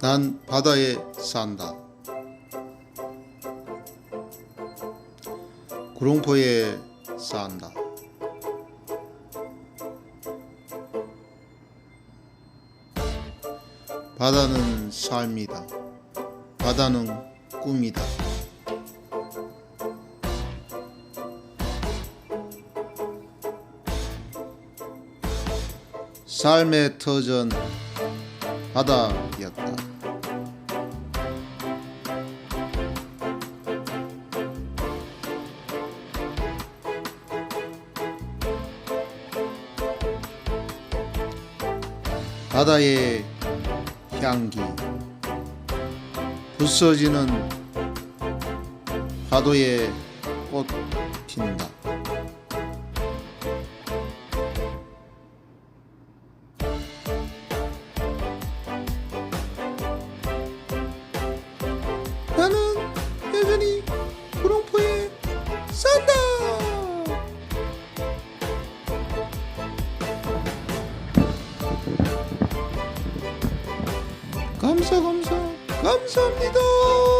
난 바다에 산다. 구룡포에 산다. 바다는 삶이다. 바다는 꿈이다. 삶의 터전 바다였다. 바다의 향기 부서지는 파도에 꽃 핀다. 구룡포에 산다. 감사 감사 감사합니다.